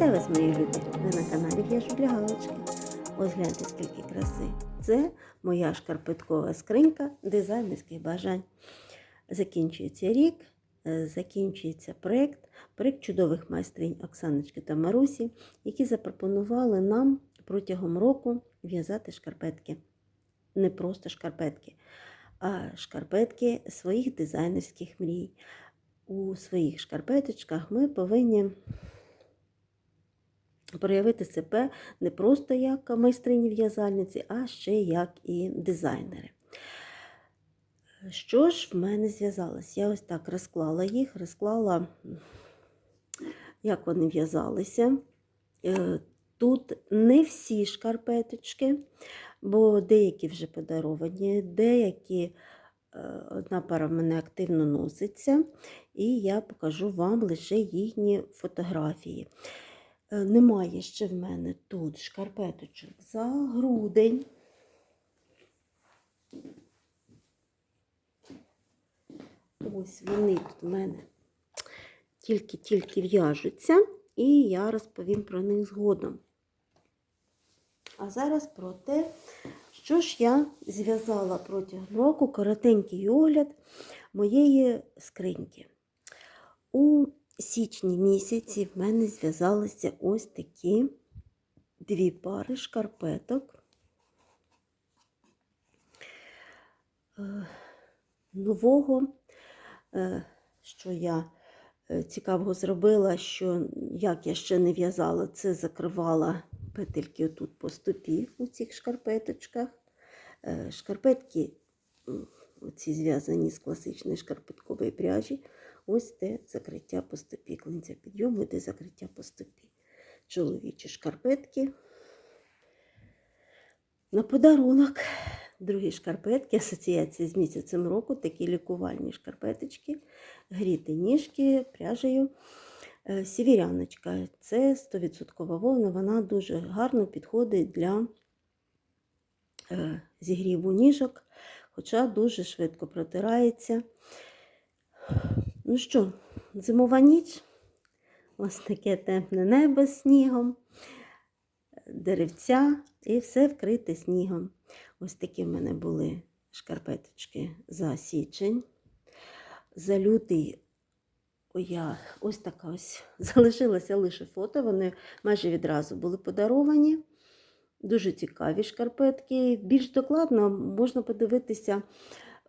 Вітаю вас, мої любі! Ви на каналі В'яжу для галочки. Ось гляньте, скільки краси. Це моя шкарпеткова скринька дизайнерських бажань. Закінчується рік, е, закінчується проєкт, проєкт чудових майстринь Оксаночки та Марусі, які запропонували нам протягом року в'язати шкарпетки. Не просто шкарпетки, а шкарпетки своїх дизайнерських мрій. У своїх шкарпеточках ми повинні проявити себе не просто як майстрині в'язальниці, а ще як і дизайнери. Що ж в мене зв'язалось? Я ось так розклала їх, розклала, як вони в'язалися. Е, Тут не всі шкарпеточки, бо деякі вже подаровані, деякі е, одна пара в мене активно носиться, і я покажу вам лише їхні фотографії. Е, Немає ще в мене тут шкарпеточок за грудень. Ось вони тут в мене тільки-тільки в'яжуться, і я розповім про них згодом. А зараз про те, що ж я зв'язала протягом року коротенький огляд моєї скриньки. У січні місяці в мене зв'язалися ось такі дві пари шкарпеток. Е, Нового, е, що я е, цікавого зробила, що як я ще не в'язала, це закривала петельки отут по стопі у цих шкарпеточках. Шкарпетки оці зв'язані з класичної шкарпеткової пряжі. Ось те закриття по стопі. Клинця підйому, де закриття по стопі. Чоловічі шкарпетки. На подарунок другі шкарпетки, асоціація з місяцем року, такі лікувальні шкарпеточки, гріти ніжки пряжею. Е, Сівіряночка це 100% вовна, вона дуже гарно підходить для е, зігріву ніжок, хоча дуже швидко протирається. Ну що, зимова ніч, ось таке темне небо з снігом, деревця і все вкрите снігом. Ось такі в мене були шкарпеточки за січень. За лютий я ось така ось залишилося лише фото. Вони майже відразу були подаровані. Дуже цікаві шкарпетки. Більш докладно можна подивитися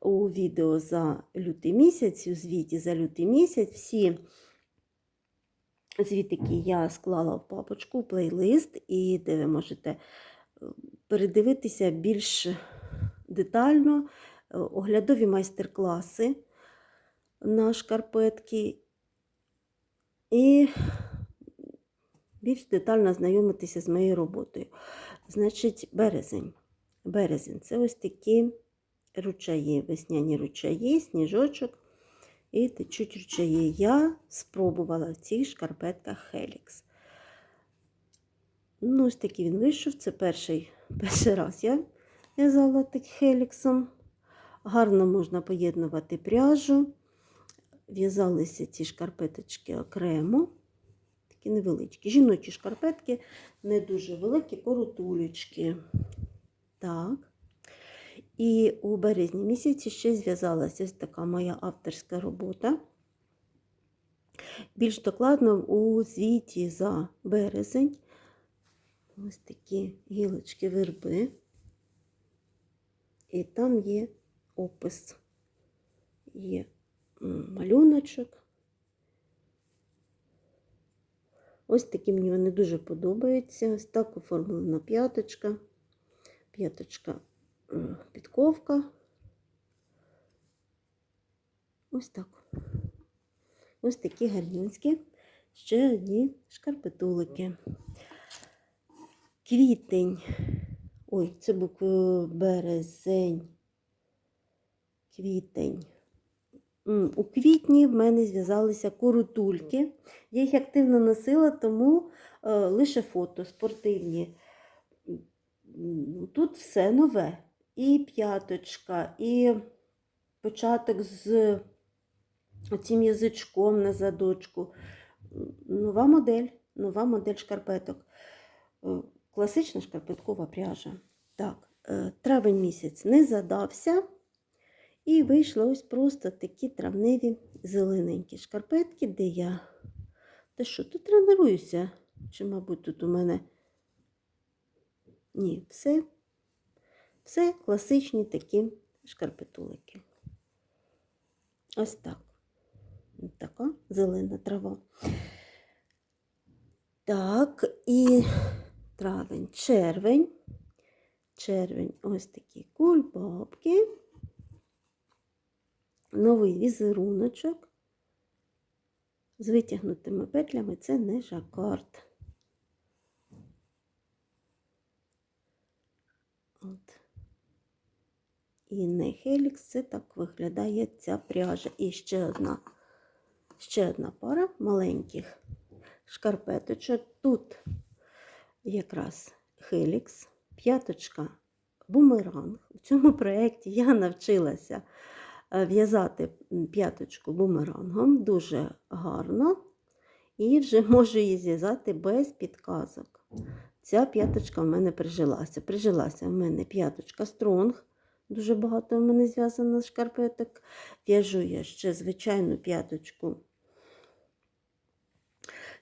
у відео за лютий місяць, у звіті за лютий місяць. Всі звітики я склала в папочку, в плейлист, і де ви можете е, передивитися більш детально е, оглядові майстер-класи на шкарпетки і більш детально знайомитися з моєю роботою. Значить, березень. Березень це ось такі ручаї, весняні ручаї, сніжочок і течуть ручаї. Я спробувала в цих шкарпетках Helix. Ну, ось такий він вийшов. Це перший, перший раз я в'язала так хеліксом. Гарно можна поєднувати пряжу. В'язалися ці шкарпеточки окремо, такі невеличкі. Жіночі шкарпетки, не дуже великі, коротулечки. Так. І у березні місяці ще зв'язалася ось така моя авторська робота. Більш докладно у звіті за березень. Ось такі гілочки верби. І там є опис. Є малюночок. Ось такі мені вони дуже подобаються. Ось так оформлена п'яточка. П'яточка підковка. Ось так. Ось такі гарнюнські. Ще одні шкарпетулики. Квітень. Ой, це був березень. Квітень. У квітні в мене зв'язалися коротульки. Я їх активно носила, тому е, лише фото спортивні. Тут все нове. І п'яточка, і початок з оцим язичком на задочку. Нова модель. нова модель шкарпеток. Е, Класична шкарпеткова пряжа. Так, е, травень місяць не задався. І вийшли ось просто такі травневі зелененькі шкарпетки, де я. Та що, тут тренуюся? Чи, мабуть, тут у мене. Ні, все. Все класичні такі шкарпетулики. Ось так. Така зелена трава. Так, і травень, червень. Червень, ось такі кульбабки. Новий візеруночок з витягнутими петлями це не жакард. От. І не хелікс, це так виглядає ця пряжа. І ще одна, ще одна пара маленьких шкарпеточок. Тут якраз хелікс, п'яточка бумеранг. В цьому проєкті я навчилася е, в'язати п'яточку бумерангом дуже гарно. І вже можу її зв'язати без підказок. Ця п'яточка в мене прижилася. Прижилася в мене п'яточка стронг. Дуже багато в мене зв'язано шкарпеток. В'яжу я ще звичайну п'яточку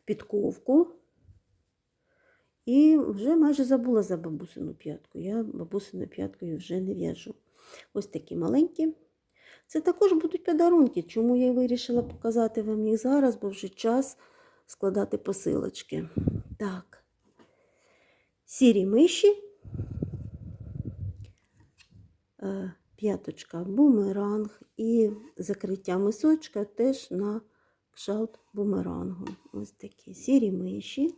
підковку. І вже майже забула за бабусину п'ятку. Я бабусину п'яткою вже не в'яжу. Ось такі маленькі. Це також будуть подарунки. Чому я вирішила показати вам їх зараз, бо вже час складати посилочки. Так, сірі миші. Е, П'яточка бумеранг і закриття мисочка теж на кшалт бумерангу. Ось такі сірі миші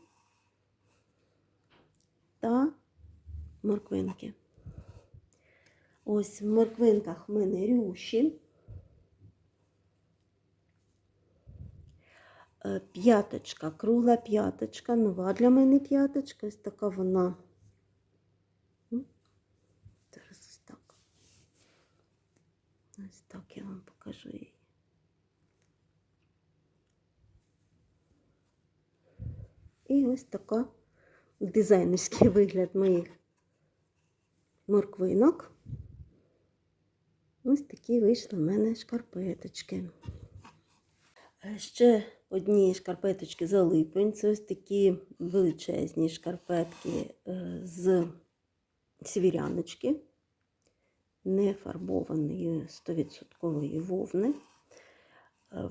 та морквинки. Ось в морквинках в мене рюші. Е, П'яточка, кругла п'яточка, нова для мене п'яточка. Ось така вона. М? Зараз ось так. Ось так я вам покажу її. І ось така дизайнерський вигляд моїх морквинок. Ось такі вийшли в мене шкарпеточки. Ще одні шкарпеточки за липень. Це ось такі величезні шкарпетки е, з сівіряночки, не фарбованої 100% вовни. Е,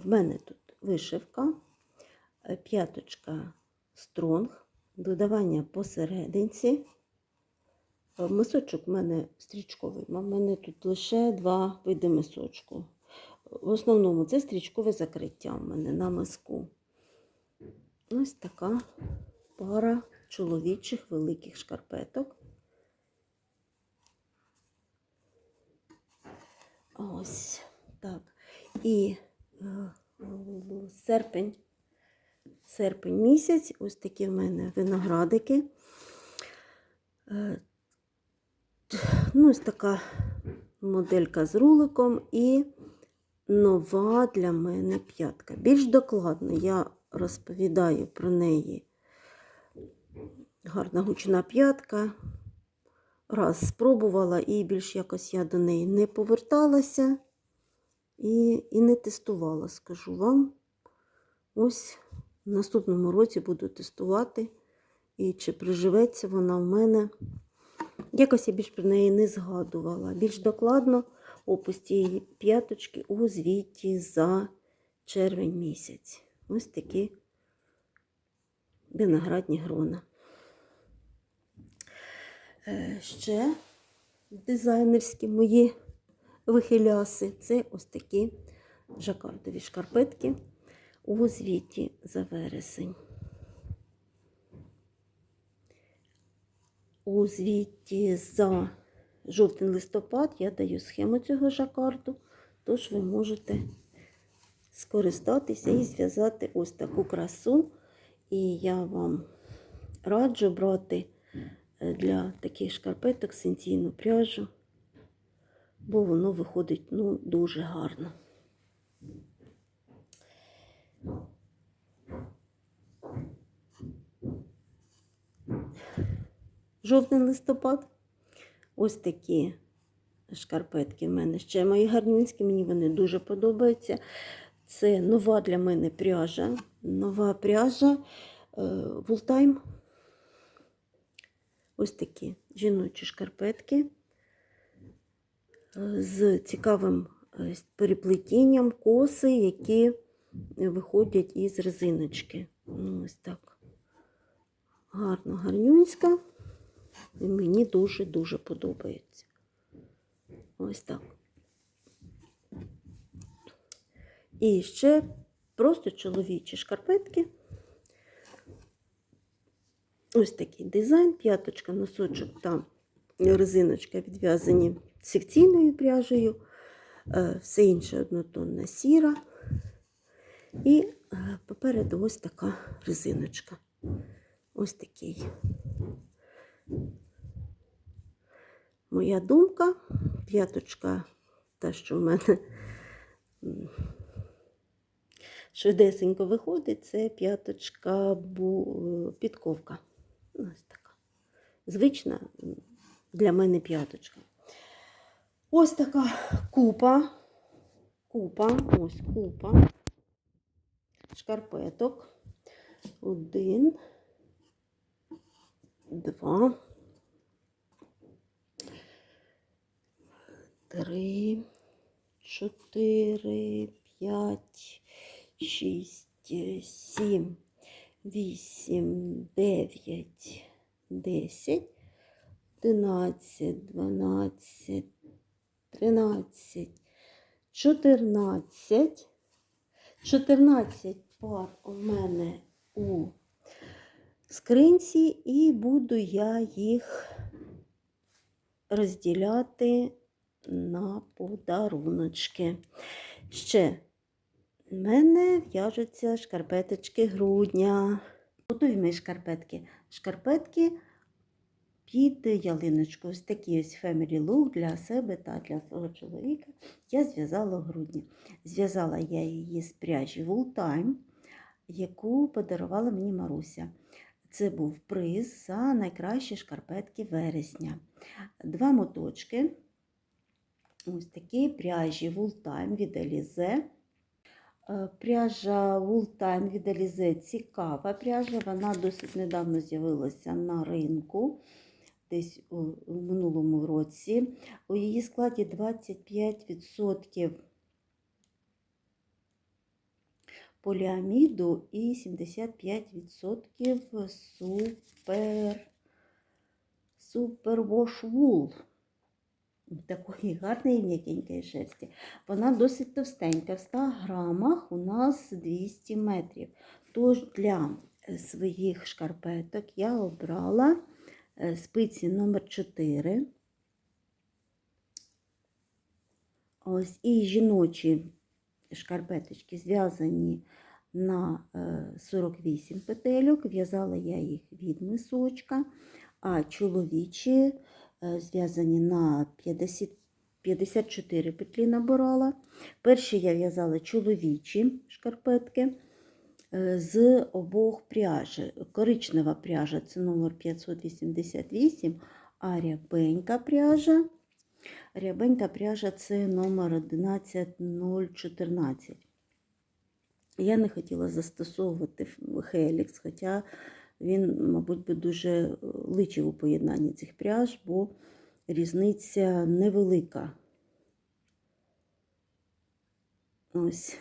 В мене тут вишивка, е, п'яточка стронг, додавання посерединці. Е, Мисочок в мене стрічковий, в мене тут лише два види мисочку. В основному це стрічкове закриття в мене на миску. Ось така пара чоловічих великих шкарпеток. Ось так. І е, серпень, серпень місяць, ось такі в мене виноградики. Е, Ну, ось така моделька з руликом і нова для мене п'ятка. Більш докладно я розповідаю про неї. Гарна гучна п'ятка. Раз спробувала, і більш якось я до неї не поверталася і, і не тестувала, скажу вам. Ось в наступному році буду тестувати. І чи приживеться вона в мене. Якось я більш про неї не згадувала. Більш докладно опис цієї п'яточки у звіті за червень місяць. Ось такі виноградні грона. Е, Ще дизайнерські мої вихиляси це ось такі жакардові шкарпетки у звіті за вересень. У звіті за жовтень-листопад я даю схему цього жакарду, тож ви можете скористатися і зв'язати ось таку красу. І я вам раджу брати для таких шкарпеток сенційну пряжу, бо воно виходить ну, дуже гарно. жовтий листопад. Ось такі шкарпетки в мене ще мої гарнюнські, мені вони дуже подобаються. Це нова для мене пряжа. Нова пряжа Вултайм. Ось такі жіночі шкарпетки е, з цікавим е, переплетінням коси, які виходять із резиночки. Ну, ось так. Гарно, гарнюнська. І мені дуже-дуже подобається. Ось так. І ще просто чоловічі шкарпетки. Ось такий дизайн, п'яточка, носочок та резиночка відв'язані секційною пряжею, Е, все інше однотонна сіра. І е, попереду ось така резиночка. Ось такий. Моя думка, п'яточка, та, що в мене швидесенько виходить, це п'яточка підковка. Ось така. Звична для мене п'яточка. Ось така купа. Купа, ось купа. Шкарпеток. Один, два, три, чотири, п'ять, шість, сім, вісім, дев'ять, десять, одинадцять, дванадцять, тринадцять, чотирнадцять. 14 пар у мене у скринці, і буду я їх розділяти на подаруночки. Ще в мене в'яжуться шкарпеточки грудня. Готові мої шкарпетки. Шкарпетки під ялиночку. Ось такий ось family look для себе та для свого чоловіка. Я зв'язала в грудні. Зв'язала я її з пряжі Wool Time, яку подарувала мені Маруся. Це був приз за найкращі шкарпетки вересня. Два моточки. Ось такі пряжі Wool Time від Alize. Е, Пряжа Wool Time від Alize цікава пряжа. Вона досить недавно з'явилася на ринку, десь у, минулому році. У її складі 25% поліаміду і 75% супер, супер wash wool. Такої гарної м'якенької шерсті. Вона досить товстенька. В 100 грамах у нас 200 метрів. Тож для е, своїх шкарпеток я обрала е, спиці номер 4. Ось і жіночі шкарпеточки зв'язані на е, 48 петельок. В'язала я їх від мисочка, а чоловічі е, зв'язані на 50, 54 петлі набирала. Перші я в'язала чоловічі шкарпетки е, з обох пряжі. Коричнева пряжа це номер 588, а рябенька пряжа. Рябенька пряжа це номер 11014. Я не хотіла застосовувати Хелікс, хоча він, мабуть, би дуже личив у поєднанні цих пряж, бо різниця невелика. Ось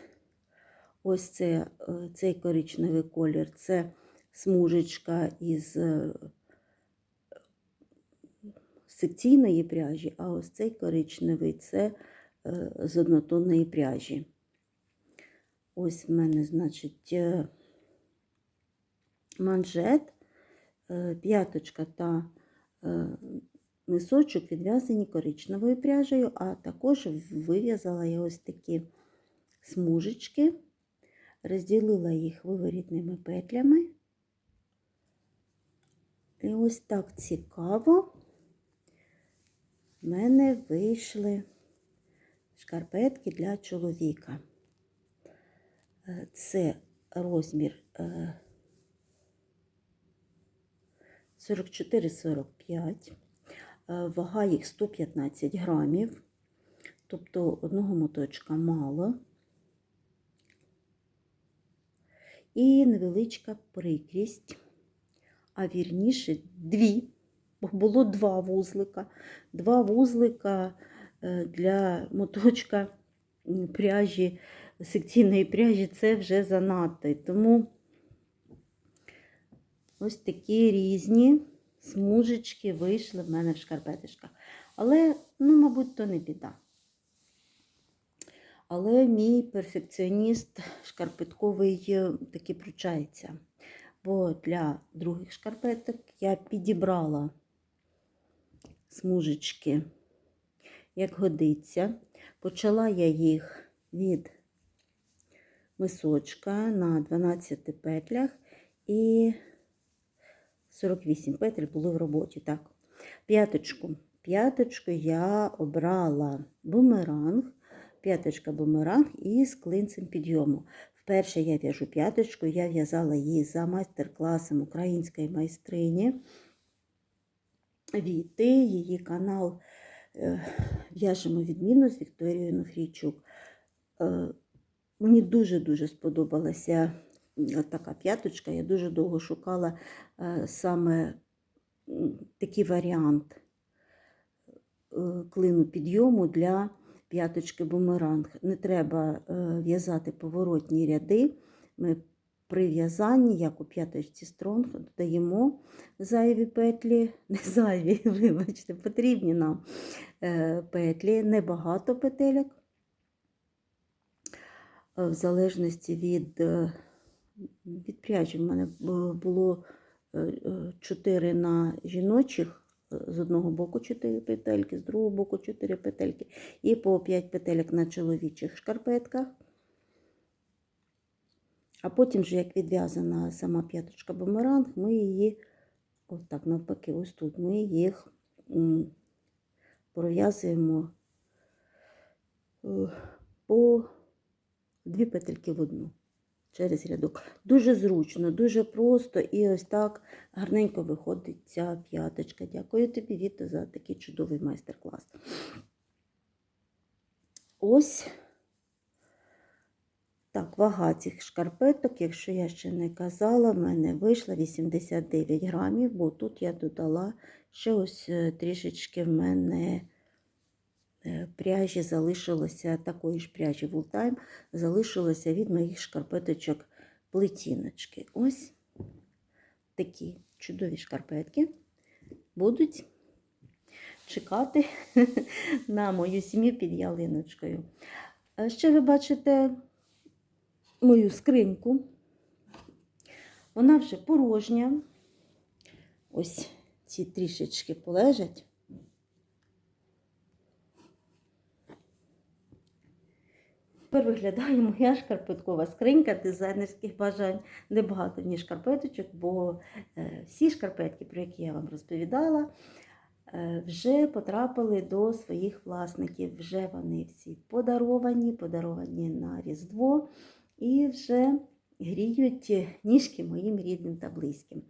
ось це, е, цей коричневий колір це смужечка із е, секційної пряжі, а ось цей коричневий це е, з однотонної пряжі. Ось в мене, значить, е, манжет, е, п'яточка та е, мисочок відв'язані коричневою пряжею, а також вив'язала я ось такі смужечки, розділила їх виворітними петлями. І ось так цікаво в мене вийшли шкарпетки для чоловіка. Е, Це розмір 44-45. Вага їх 115 грамів. Тобто одного моточка мало. І невеличка прикрість, а вірніше дві, було два вузлика. Два вузлика е, для моточка пряжі, секційної пряжі це вже занадто. Тому ось такі різні смужечки вийшли в мене в шкарпеточках. Але, ну, мабуть, то не біда. Але мій перфекціоніст шкарпетковий е, таки пручається. Бо для других шкарпеток я підібрала смужечки, як годиться. Почала я їх від мисочка на 12 петлях і 48 петель були в роботі. Так. П'яточку. П'яточку я обрала бумеранг п'яточка бумеранг із клинцем підйому. Вперше я в'яжу п'яточку, я в'язала її за майстер-класом української майстрині. Війти, її канал е, В'яжемо відміну з Вікторією Нуфрійчук. Е, Мені дуже-дуже сподобалася е, така п'яточка. Я дуже довго шукала е, саме такий варіант е, клину підйому для п'яточки бумеранг. Не треба е, в'язати поворотні ряди. Ми при в'язанні, як у п'яточці стронг, додаємо зайві петлі, не зайві, вибачте, потрібні нам петлі, небагато петелек. Е, В залежності від, від пряжі, в мене було 4 на жіночих, е, з одного боку 4 петельки, з другого боку 4 петельки і по 5 петелек на чоловічих шкарпетках. А потім, же, як відв'язана сама п'яточка бумеранг, ми її, отак навпаки, ось тут ми їх пров'язуємо е, по дві петельки в одну через рядок. Дуже зручно, дуже просто і ось так гарненько виходить ця п'яточка. Дякую тобі, Віто, за такий чудовий майстер-клас. Ось так, вага цих шкарпеток, якщо я ще не казала, в мене вийшла 89 грамів, бо тут я додала ще ось е, трішечки в мене пряжі залишилося, такої ж пряжі Вултайм, залишилося від моїх шкарпеточок плетіночки. Ось такі чудові шкарпетки будуть чекати на мою сім'ю під ялиночкою. Ще ви бачите мою скриньку. Вона вже порожня. Ось ці трішечки полежать. Тепер виглядає моя шкарпеткова скринька дизайнерських бажань. Небагато ні шкарпеточок, бо е, всі шкарпетки, про які я вам розповідала, е, вже потрапили до своїх власників. Вже вони всі подаровані, подаровані на Різдво і вже гріють ніжки моїм рідним та близьким.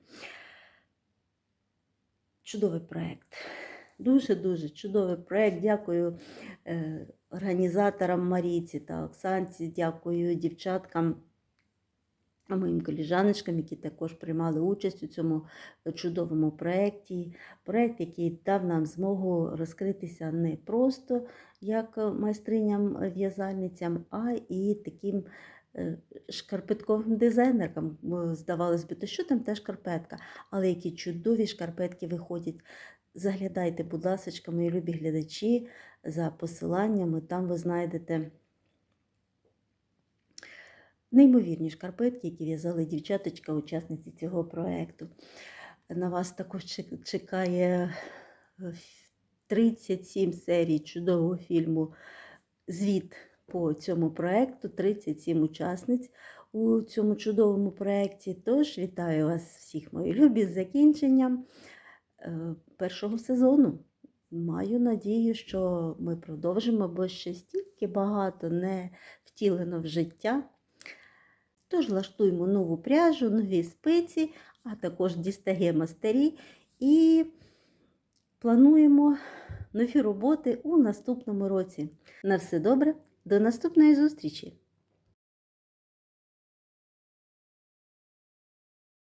Чудовий проєкт. Дуже-дуже чудовий проєкт. Дякую е, організаторам Маріці та Оксанці, дякую дівчаткам, моїм коліжаночкам, які також приймали участь у цьому чудовому проєкті. Проєкт, який дав нам змогу розкритися не просто як майстриням-в'язальницям, а і таким е, шкарпетковим дизайнеркам. Здавалось би, то що там та шкарпетка? Але які чудові шкарпетки виходять. Заглядайте, будь ласка, мої любі глядачі, за посиланнями. Там ви знайдете неймовірні шкарпетки, які в'язали дівчаточка, учасниці цього проєкту. На вас також чекає е, 37 серій чудового фільму Звіт по цьому проєкту, 37 учасниць у цьому чудовому проєкті. Тож вітаю вас всіх, мої любі, з закінченням е, першого сезону. Маю надію, що ми продовжимо, бо ще стільки багато не втілено в життя. Тож влаштуємо нову пряжу, нові спиці, а також дістаємо старі і плануємо нові роботи у наступному році. На все добре, до наступної зустрічі!